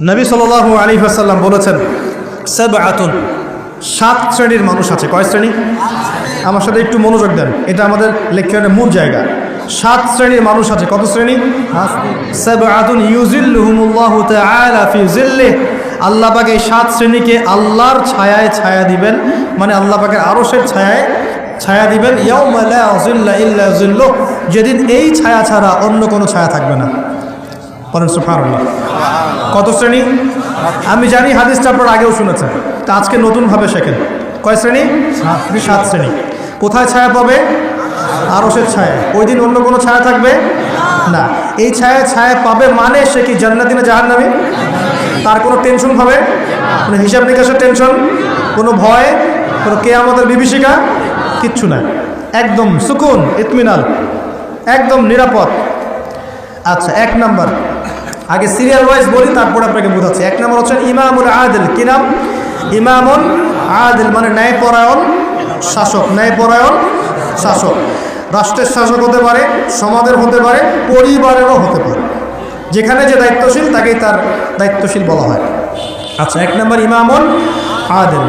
নবী সাল আলী আসাল্লাম বলেছেন সেব আতুন সাত শ্রেণির মানুষ আছে। কয় শ্রেণি? আমার সাথে একটু মনোযোগ দেন। এটা আমাদের লেকচারের মূল জায়গা। সাত শ্রেণির মানুষ আছে। কত শ্রেণি? আল্লাহ পাক এই সাত শ্রেণীকে আল্লাহর ছায়ায় ছায়া দিবেন। মানে আল্লাহ পাকের আরশের ছায়ায় ছায়া দিবেন। যেদিন এই ছায়া ছাড়া অন্য কোনো ছায়া থাকবে না। বলেন সুবহানাল্লাহ। কত শ্রেণি? আমি জানি হাদিসটা আপনার আগেও শুনেছেন। তা আজকে নতুনভাবে শেখেন। কয় শ্রেণি? সাত শ্রেণি। কোথায় ছায়া পাবে? আরসের ছায়া। ওই দিন অন্য কোনো ছায়া থাকবে? না। এই ছায়া ছায়া পাবে মানে সে কি জান্নাতি না নামে তার কোনো টেনশন হবে? কোনো হিসাব নিকাশের টেনশন কোনো ভয়? কোনো কে আমাদের বিভীষিকা? কিচ্ছু না। একদম সুকুন ইতমিনাল। একদম নিরাপদ। আচ্ছা এক নাম্বার। আগে সিরিয়াল ওয়াইজ বলি, তারপর আপনাকে বোঝাচ্ছি। এক নম্বর হচ্ছেন ইমামুল আদিল, কি নাম? ইমামুল আদিল মানে ন্যায়পরায়ণ শাসক ন্যায়পরায়ণ শাসক। রাষ্ট্রের শাসক হতে পারে, সমাজের হতে পারে, পরিবারেরও হতে পারে। যেখানে যে দায়িত্বশীল, তাকেই তার দায়িত্বশীল বলা হয়। আচ্ছা এক নম্বর ইমামুল আদিল।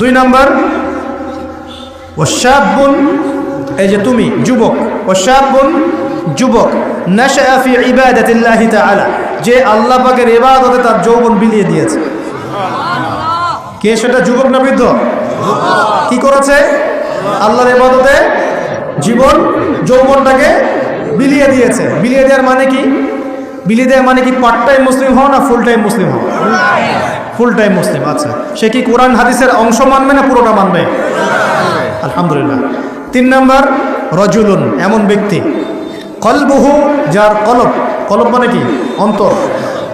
দুই নম্বর ওশাবুন এই যে তুমি, যুবক ওশাবুন যুবক যে আল্লাহ পাকের ইবাদতে তার যৌবন বিলিয়ে দিয়েছে। কে সেটা, যুবক না বৃদ্ধ? কি করেছে? আল্লাহর ইবাদতে জীবন, যৌবনটাকে বিলিয়ে দিয়েছে। বিলিয়ে দেওয়ার মানে কি? বিলিয়ে দেওয়ার মানে কি পার্ট টাইম মুসলিম হও না ফুল টাইম মুসলিম হও? ফুল টাইম মুসলিম আচ্ছা। সে কি কোরআন হাদিসের অংশ মানবে না পুরোটা মানবে? আলহামদুলিল্লাহ। তিন নম্বর, রজুলুন, এমন ব্যক্তি। কলবহু, যার কলব কলব মানে কি? অন্তর।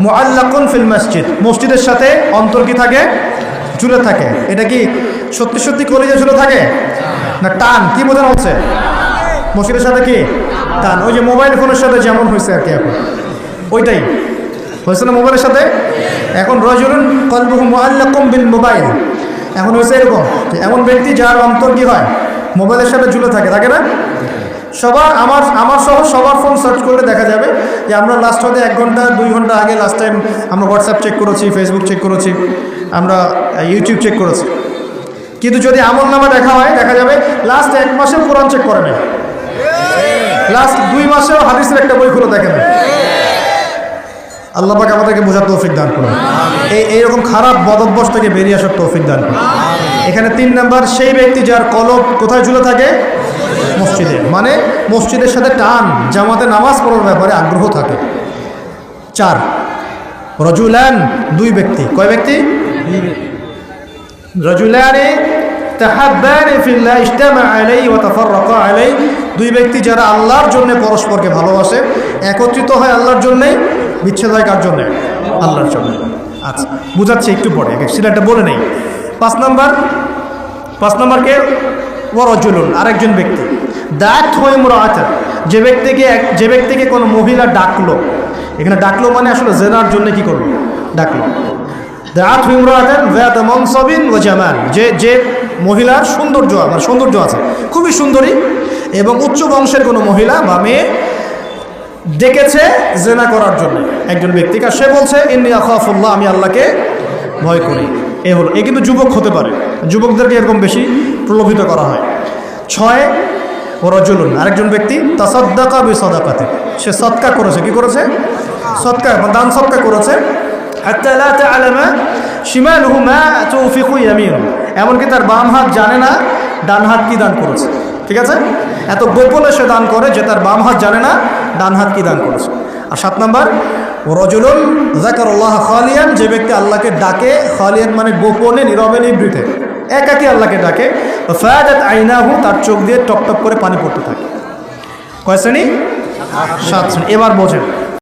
মুআল্লাকুন ফিল মসজিদ। মসজিদের সাথে অন্তর কি থাকে? ঝুলে থাকে। এটা কি সত্যি সত্যি কলেজে ঝুলে থাকে? না, টান। কি বোঝানো হচ্ছে? মসজিদের সাথে কি? টান। ওই যে মোবাইল ফোনের সাথে যেমন হয়েছে আর কি এখন। ওইটাই। হয়েছে না মোবাইলের সাথে? এখন রজুলুন কলবহু মুআল্লাকুম বিল মোবাইল। এখন হয়েছে এরকম এমন ব্যক্তি যার অন্তর কি হয়? মোবাইলের সাথে জুড়ে থাকে। থাকে না? সবার, আমার আমার সহ সবার ফোন সার্চ করলে দেখা যাবে যে আমরা লাস্ট হয়তো এক ঘণ্টা, দুই ঘণ্টা আগে লাস্ট টাইম আমরা হোয়াটসঅ্যাপ চেক করেছি ফেসবুক চেক করেছি, আমরা ইউটিউব চেক করেছি। কিন্তু যদি আমল নামা দেখা হয়, দেখা যাবে লাস্ট এক মাসে কোরআন চেক করে নেয় লাস্ট দুই মাসেও হাদিসের একটা বই খুলে দেখে নেয় আল্লাহ পাক আমাদেরকে বোঝার তৌফিক দান করুন। এই, এইরকম খারাপ বদভ্যাস থেকে বেরিয়ে আসার তৌফিক দান করুন। এখানে তিন নাম্বার, সেই ব্যক্তি যার কলব কোথায় ঝুলে থাকে? মসজিদে। মানে মসজিদের সাথে টান, জামাতে নামাজ পড়ার ব্যাপারে আগ্রহ থাকে। চার, রজুলান, দুই ব্যক্তি। কয় ব্যক্তি? রজুলানে দুই ব্যক্তি যারা আল্লাহর জন্য পরস্পরকে ভালোবাসে, একত্রিত হয় আল্লাহর জন্যই বিচ্ছেদ হয় কার জন্যে? আল্লাহর জন্য। আচ্ছা বুঝাচ্ছি একটু পরে সিলাটা বলে নেই। পাঁচ নাম্বার, পাঁচ নাম্বারকে ওয়ারজুলুন আরেকজন ব্যক্তি। দাঁত হয়ে মুরাআতান যে ব্যক্তিকে যে ব্যক্তিকে কোনো মহিলা ডাকলো, এখানে ডাকলো মানে আসলে জেনার জন্য কি করল? ডাকলো। দাঁত ইমরাতেন ভ্যাত মনসবিন ও জামান যে যে মহিলার সৌন্দর্য মানে সৌন্দর্য আছে, খুবই সুন্দরী এবং উচ্চ বংশের কোনো মহিলা বা মেয়ে ডেকেছে জেনা করার জন্য। একজন ব্যক্তিকে সে বলছে, ইন্নি আখাফুল্লাহ, আমি আল্লাহকে ভয় করি। এ হলো। এ কিন্তু যুবক হতে পারে। যুবকদেরকে এরকম বেশি প্রলোভিত করা হয়। ছয় রজুলুন আরেকজন ব্যক্তি, তাসদ্দাকা বি সদাকাতে সে সৎকা করেছে। কি করেছে? সৎকা দান সৎকা করেছে। এমনকি তার বাম হাত জানে না, ডান হাত কি দান করেছে। ঠিক আছে? এত গোপনে সে দান করে যে তার বাম হাত জানে না, ডান হাত কি দান করেছে। আর সাত নাম্বার রজুলুল জাকারুল্লাহ খালিয়ান, যে ব্যক্তি আল্লাহকে ডাকে, খালিয়ান মানে গোপনে, নীরবে, নিবৃতে। একাকি আল্লাহকে ডাকে। ফায়াদ আইনাহু, তার চোখ দিয়ে টপ টপ করে পানি পড়তে থাকে। কয় শ্রেণি? সাত শ্রেণি। এবার বোঝেন।